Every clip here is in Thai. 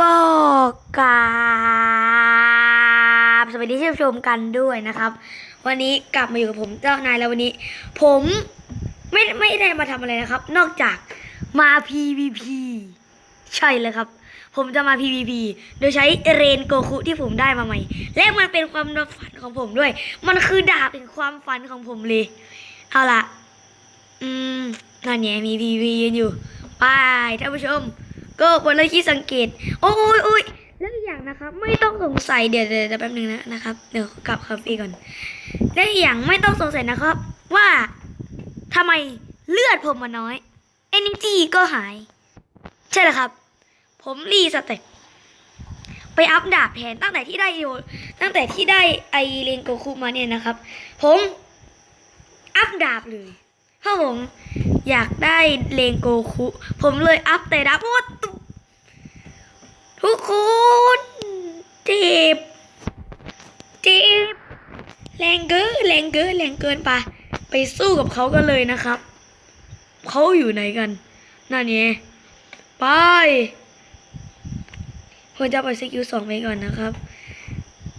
ก็กราบสวัสดีที่ชมกันด้วยนะครับ วันนี้กลับมาอยู่กับผมเจ้านายแล้ววันนี้ ผมไม่ไม่ได้มาทำอะไรนะครับ นอกจากมา PVP ใช่เลยครับ ผมจะมา PVP โดยใช้เรนโกคุที่ผมได้มาใหม่ และมันเป็นความฝันของผมด้วย มันคือดาบแห่งความฝันของผมเลย เอาล่ะ อืมนั่นไงมี PVP ยืนอยู่ไปท่านผู้ชม ก็คนละที่สังเกต โอ้ยโอ้ยแล้วอย่างนะครับ ไม่ต้องสงสัยเดี๋ยวเดี๋ยวแป๊บนึงนะนะครับเดี๋ยวกลับคาเฟ่ก่อนและอีกอย่างไม่ต้องสงสัยนะครับ ว่าทำไมเลือดผมมันน้อย energy ก็หาย ใช่แล้วครับ ผมรีสเต็ปไปอัพดาบแทนตั้งแต่ที่ได้โยตั้งแต่ที่ได้ไอเรนโกคุมาเนี่ยนะครับ ผมอัพดาบเลย เพราะผมอยากได้เลงโกคุ ผมเลยอัพแต่ดาบว่าตุ๊บทุกคนจ็บจ็บแรงเกินแรงเกินแรงเกินไปไปสู้กับเขากันเลยนะครับเขาอยู่ไหนกันนั่นไงไปผมจะไปสกิลสองไปก่อนนะครับ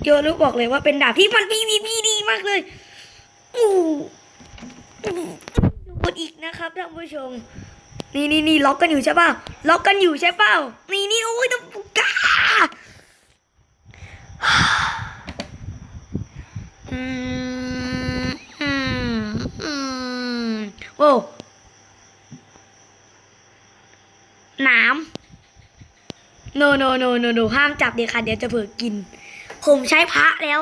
โยรุบอกเลยว่าเป็นดาบที่มัน PVP ดีมากเลยอู้ อีกนะครับท่านผู้ชม นี่นี่นี่ล็อกกันอยู่ใช่เปล่าล็อกกันอยู่ใช่เปล่านี่นี่โอ้ยต้องกาอืมอืมอืมโอ้หนาม no no no no no ห้ามจับเด็กค่ะเดี๋ยวจะเผลอกิน ผมใช้พระแล้ว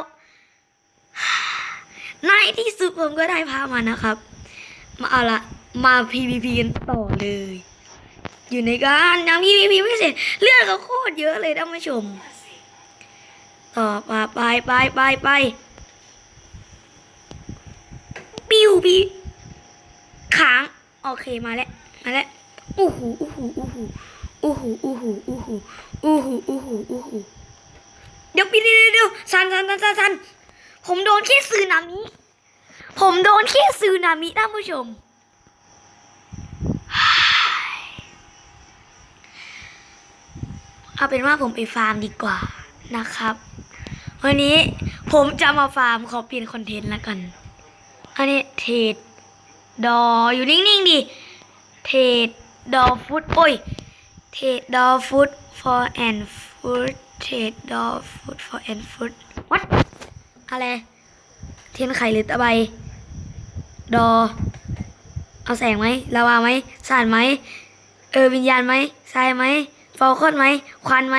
ในที่สุดผมก็ได้พระมานะครับ มาเอาละมา PVP กันต่อเลย อยู่ในการยัง PVP ไม่เสร็จเลือดเขาโคตรเยอะเลยท่านผู้ชม ต่อมาไปไปไปไปปิ้วปีค้างโอเคมาแล้วมาแล้วอู้หูอู้หูอู้หูอู้หูอู้หูอู้หูอู้หูอู้หูอู้หูเดี๋ยวปีเดี๋ยวเดี๋ยวสันสันสันสันสันผมโดนแค่ซื้อนามิ ผมโดนแค่ซื้อนามิท่านผู้ชม เอาเป็นว่าผมไปฟาร์มดีกว่านะครับ วันนี้ผมจะมาฟาร์มขอเปลี่ยนคอนเทนต์แล้วกัน อันนี้เทรดดออยู่นิ่งๆดิ เทรดดอฟุตโอ้ย เทรดดอฟุต for and food เทรดดอฟุต for and food what อะไรเทียนไข่หรือตะไบ ดอ เอาแสงไหมลาวาไหมสารไหมเออวิญญาณไหมทรายไหมฟอลคอนไหมควันไหม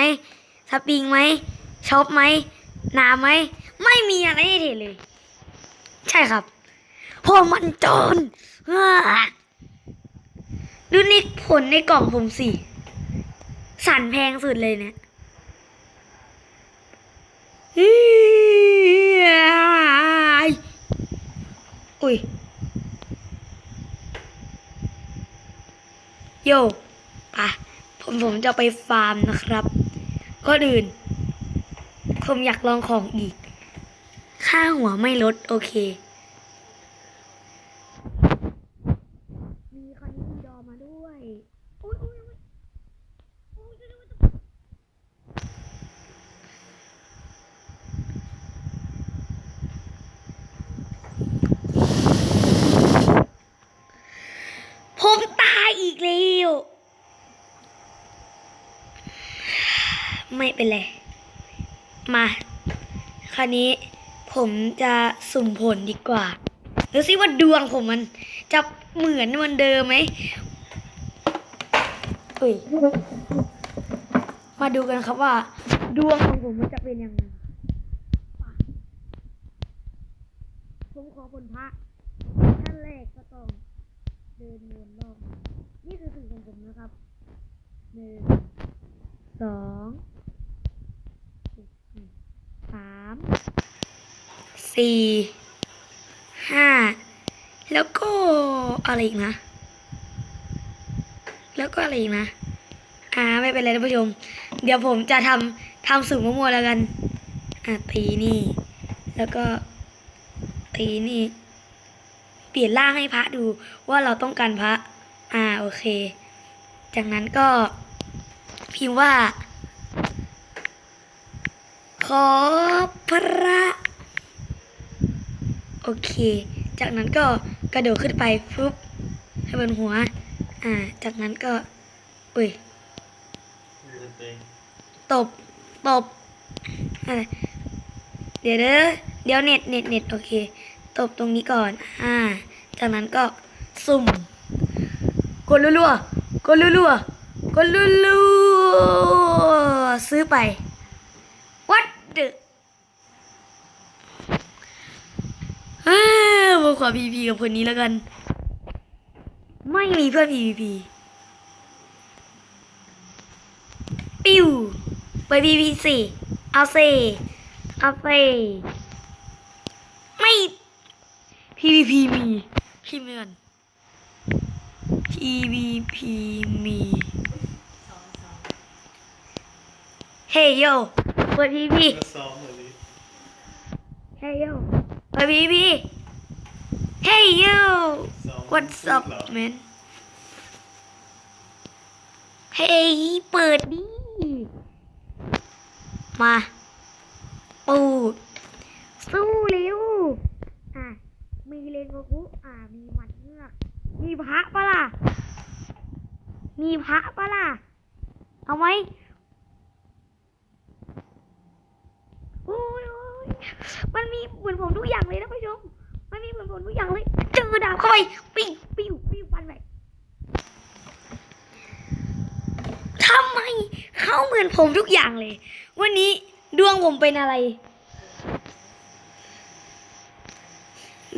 สปริงไหมช็อปไหมน้ำไหมไม่มีอะไรให้เทเลย ใช่ครับเพราะมันจนอ่าดูในผลในกล่องผมสิสั่นแพงสุดเลยเนี่ยอุ้ย โยปะผมผมจะไปฟาร์มนะครับก็อื่น ผมอยากลองของอีก ค่าหัวไม่ลด โอเค มีคอนนี้ดอมาด้วยอุ๊ยอุ๊ยอุ๊ยอุ๊ยอุ๊ยอุ๊ยอุ๊ยผมตายอีกแล้ว ไม่เป็นไร มา คราวนี้ผมจะสุ่มผลดีกว่าดูซิว่าดวงผมมันจะเหมือนวันเดิมไหมเอ้ยมาดูกันครับว่า ดวงของผมมันจะเป็นยังไง ผมขอผลพระขั้นแรกก็ต้อง เดินวนรอบ นี่คือสิ่งของผมนะครับหนึ่งสองามสี่ห้าแล้วก็อะไรอีกนะ แล้วก็อะไรอีกนะ อ่าไม่เป็นไรท่านผู้ชม เดี๋ยวผมจะทำทำสูงมั่วๆแล้วกัน อะตีนี่ แล้วก็ตีนี่ เปลี่ยนร่างให้พระดูว่าเราต้องการพระ อ่าโอเค จากนั้นก็พิมพ์ว่า ขอพระ โอเค จากนั้นก็กระโดดขึ้นไปปุ๊บให้บนหัว อ่า จากนั้นก็ อุ้ยตบ ตบอะไรเดี๋ยวเด้อเดี๋ยวเน็ตเน็ตเน็ตโอเค ตบตรงนี้ก่อน อ่า จากนั้นก็สุ่ม กดรัวๆกดรัวๆกดรัวๆซื้อไป what the ฮ่าผมขอ PVP กับคนนี้แล้วกัน ไม่มีเพื่อน PVP ปิ้วไป PVP สิเอาสิเอาสิไม่ PVP มีพิมพ์เลยก่อน PVP มี เฮ้ยโยเปิด PVP ก็ซ้อมเลยดิเฮ้ยโย เปิด PVP เฮ้ยโยซ้อม What's พูด up เหรอ man เฮ้ยเปิดดิมาปูดสู้เร็วอะมีเลนโกคุอะมีหมัดเงือกมีพระปะล่ะมีพระปะล่ะเอาไหมโอ้ยโอ้ย มันมีเหมือนผมทุกอย่างเลยนะผู้ชม มันมีเหมือนผมทุกอย่างเลย เจอดาบเข้าไปปิ้วปิ้วปิ้วฟันไปทำไมเขาเหมือนผมทุกอย่างเลย วันนี้ดวงผมเป็นอะไร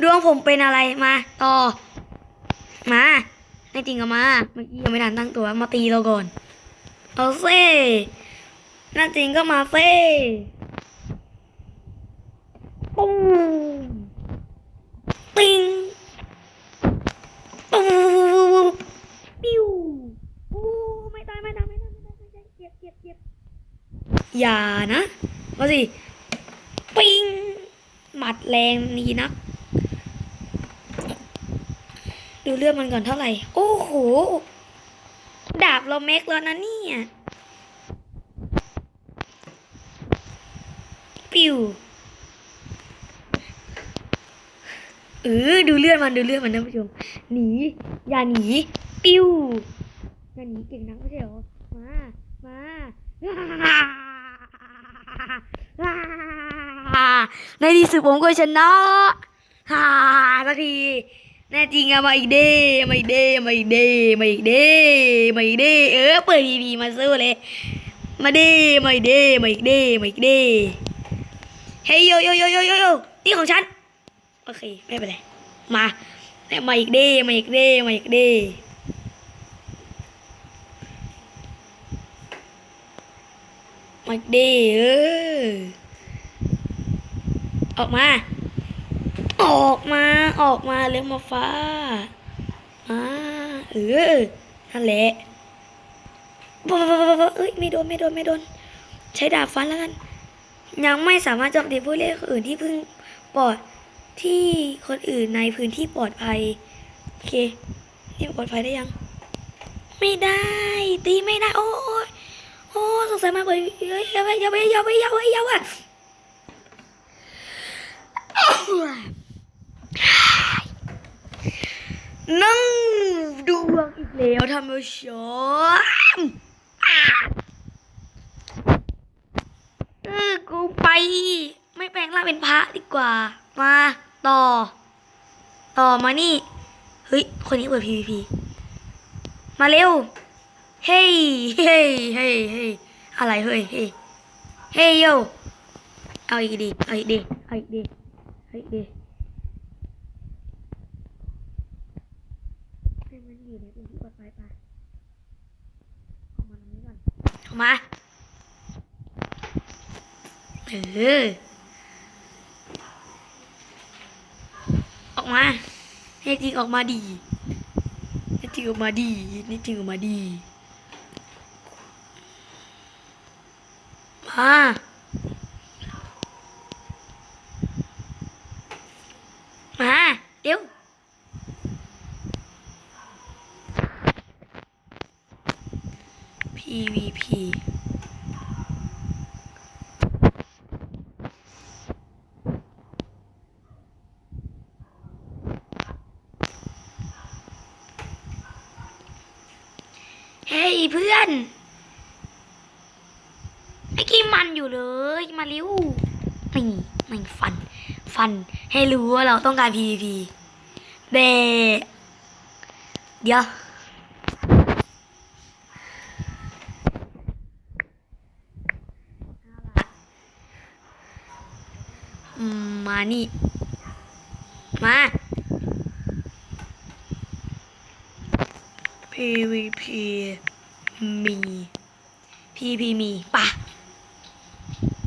ดวงผมเป็นอะไรมาต่อ มาในจริงก็มาเมื่อกี้ยังไม่ทันตั้งตัวมาตีเราก่อนเอาเซ่น่าจริงก็มาเซ่ ปุ้งปิงปูปิ้วปูไม่ตายไม่ตายไม่ตายไม่ตายไม่ตายเจ็บเจ็บเจ็บอย่านะมาสิปิงหมัดแรงนี่นักดูเลือดมันก่อนเท่าไหร่ โอ้โห ดาบเราเมกแล้วนะเนี่ย ปิว เออดูเลือดมันดูเลือดมันท่านผู้ชมหนีอย่าหนีปิ้วอย่าหนีเก่งนักไม่ใช่หรอมามาในที่สุดผมก็ชนะฮ่าสักทีแน่จริงอะมาอีกเด้มาอีกเด้มาอีกเด้มาอีกเด้มาอีกเด้เออเปิดทีวีมาสู้เลยมาเด้มาอีกเด้มาอีกเด้มาอีกเด้เฮ้ยโยโยโยโยโยโยนี่ของฉัน โอเค ไม่เป็นไร มาแล้วมาอีกเด้มาอีกเด้มาอีกเด้มาอีกเด้เออออกมา ออกมา ออกมาเลี้ยงมาฟ้าอ่าเออ นั่นแหละบเอ้ยไม่โดนไม่โดนไม่โดน ใช้ดาบฟันแล้วกัน ยังไม่สามารถจมตีผู้เล่นคนอื่นที่เพิ่งปลอด ที่คนอื่นในพื้นที่ปลอดภัย โอเค นี่ปลอดภัยได้ยัง ไม่ได้ ตีไม่ได้ โอ้ยโอ้สงสัยมากเลยเยอย่าไปย่าไปอย่าไปย่าไปอย่าไปนั่งดวงอีกแล้วท่านผู้ชมเออกูไป ไม่แปลงร่างเป็นพระดีกว่า มา ต่อ ต่อมานี่ เฮ้ย คนนี้เปิด PVP มาเร็ว เฮ้ย เฮ้ย เฮ้ย เฮ้ย อะไรเฮ้ย เฮ้ย เฮ้ยโยเอาอีกดี เอาอีกดี เอาอีกดี เอาอีกดีให้มันอยู่ในพื้นที่ปลอดภัยไปออกมาตรงนี้ก่อนออกมาเออ ออกมาให้จริงออกมาดีให้จริงออกมาดีนี่จริงออกมาดีมามา เดี๋ยว PVP นไอ้กี้มันอยู่เลย มาเร็วนี่ไม่ฟัน ฟันให้รู้ว่าเราต้องการ PVP เบเดี๋ยวมมานี่ มา PVP มีพีพีมีปะ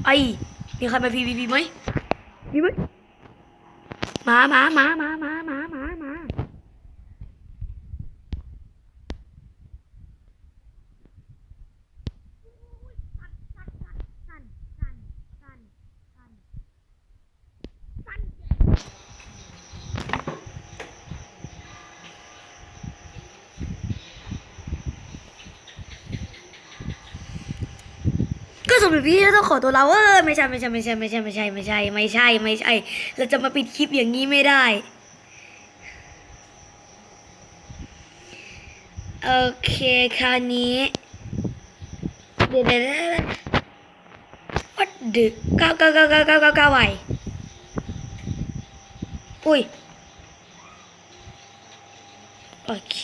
ไอมีใครมาพีพีไหมมีไหมมามามามามามา สำหรับพี่ต้องขอตัวเราเออไม่ใช่ไม่ใช่ไม่ใช่ไม่ใช่ไม่ใช่ไม่ใช่ไม่ใช่ไม่ใช่เราจะมาปิดคลิปอย่างนี้ไม่ได้ โอเคคราวนี้เดี๋ยวเดี๋ยววัดดึกเก้าเก้าเก้าเก้าเก้าเก้าเก้าไหวอุ้ยโอเค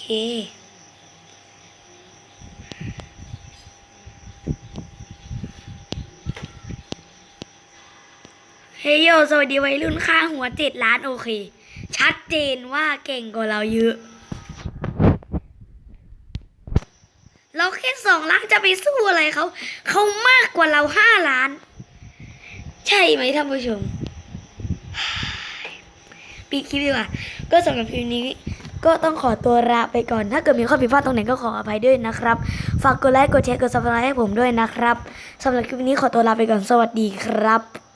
ฮ้ยโยสวัสดีวัยรุ่นค่าหัวเจ็ดล้านโอเค ชัดเจนว่าเก่งกว่าเราเยอะ เราแค่สองล้านจะไปสู้อะไรเขา เขามากกว่าเราห้าล้าน ใช่ไหมท่านผู้ชมปีคลิปดีกว่า ก็สำหรับคลิปนี้ก็ต้องขอตัวลาไปก่อน ถ้าเกิดมีข้อผิดพลาดตรงไหนก็ขออภัยด้วยนะครับ ฝากกดไลค์ กดแชร์ กดซับสไครต์ให้ผมด้วยนะครับสำหรับคลิปนี้ขอตัวลาไปก่อน สวัสดีครับ